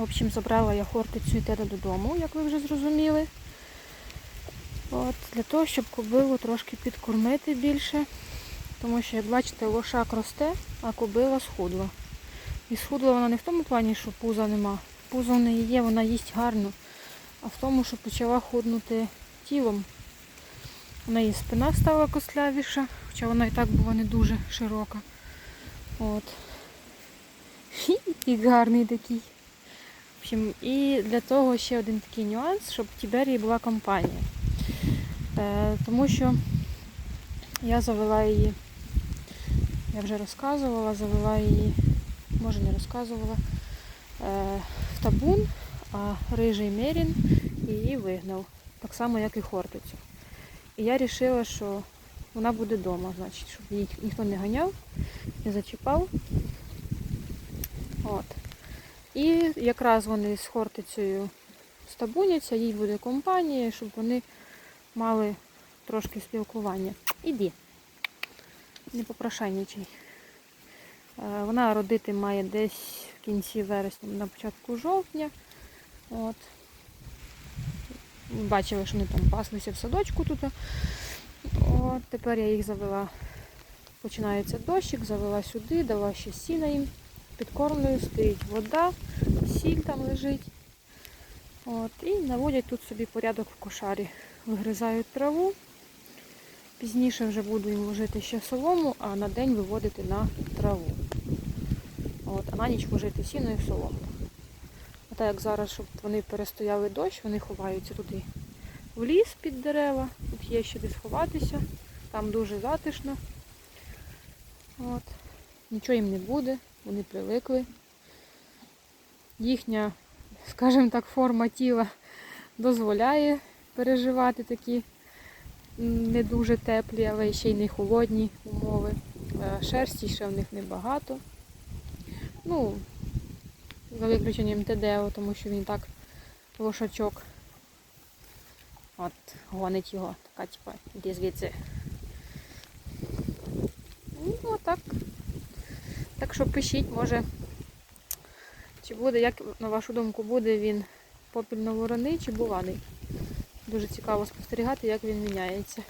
В общем, забрала я хортицю і теда додому, як ви вже зрозуміли. От, для того, щоб кобилу трошки підкормити більше. Тому що, як бачите, лошак росте, а кобила схудла. І схудла вона не в тому плані, що пуза нема. Пузо в неї є, вона їсть гарно, а в тому, що почала худнути тілом. У неї спина стала костлявіша, хоча вона і так була не дуже широка. От. Хі, І гарний такий. В общем, і для того ще один такий нюанс, щоб в Тіберії була компанія. Е, тому що я завела її, я вже розказувала, завела її, може не розказувала, е, в табун, а рижий Мерін її вигнав. Так само, як і Хортицю. І я вирішила, що вона буде вдома, значить, щоб її ніхто не ганяв, не зачіпав. От. І якраз вони з Хортицею стабуняться, їй буде компанія, щоб вони мали трошки спілкування. Іди. Не попрошайничай. Е, Вона родити має десь в кінці вересня, на початку жовтня. От. Бачили, що вони там паслися в садочку тут. От, тепер я їх завела. Починається дощик, завела сюди, дала ще сіна їм, підкормлюю, стоїть вода, сіль там лежить. От, і наводять тут собі порядок в кошарі. Вигризають траву. Пізніше вже буду їм ложити ще солому, а на день виводити на траву. От, а на ніч ложити сіно і солому. А так як зараз, щоб вони перестояли дощ, вони ховаються туди в ліс під дерева. Тут є ще де сховатися. Там дуже затишно. От. Нічого їм не буде, вони привикли. Їхня, скажімо так, форма тіла дозволяє переживати такі не дуже теплі, але ще й не холодні умови. Е, Шерсті ще в них небагато. Ну, за виключенням Тедео, тому що він так лошачок. От, гонить його. Така, типа, іди звідси. Ну, отак. Так що пишіть, може, чи буде, як на вашу думку, буде він попільно вороний чи буваний. Дуже цікаво спостерігати, як він міняється.